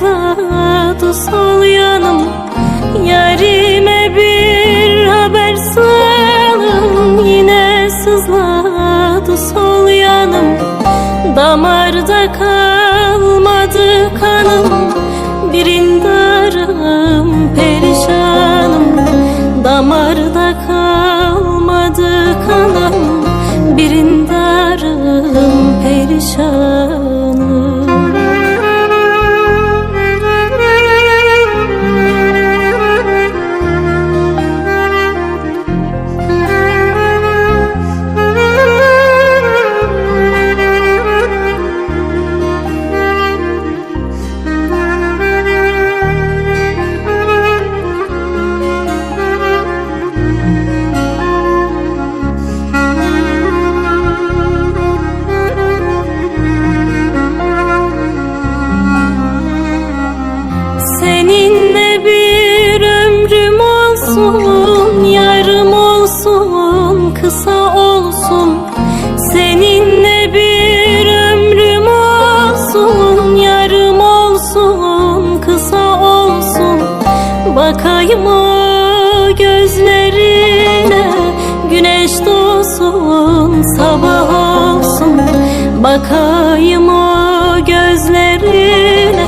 tatlı tuz yanım. Yarime bir haber salım Yine sızla tuz yanım. Damarda kalmadı kanım. Birindarım perişanım. Damarda kalmadı kanım. Birindarım perişanım. Kısa olsun. Seninle bir ömrüm olsun, yarım olsun, kısa olsun. Bakayım o gözlerine, güneş doğsun, sabah olsun. Bakayım o gözlerine,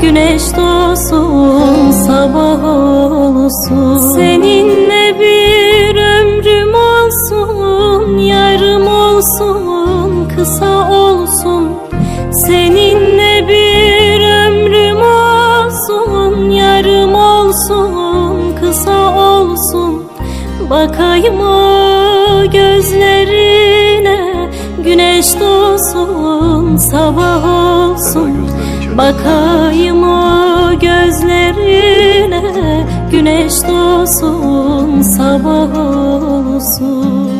güneş doğsun, sabah olsun. Kısa olsun. Seninle bir ömrüm olsun, yarım olsun, kısa olsun. Bakayım o gözlerine, güneş doğsun, sabah olsun. Bakayım o gözlerine, güneş doğsun, sabah olsun.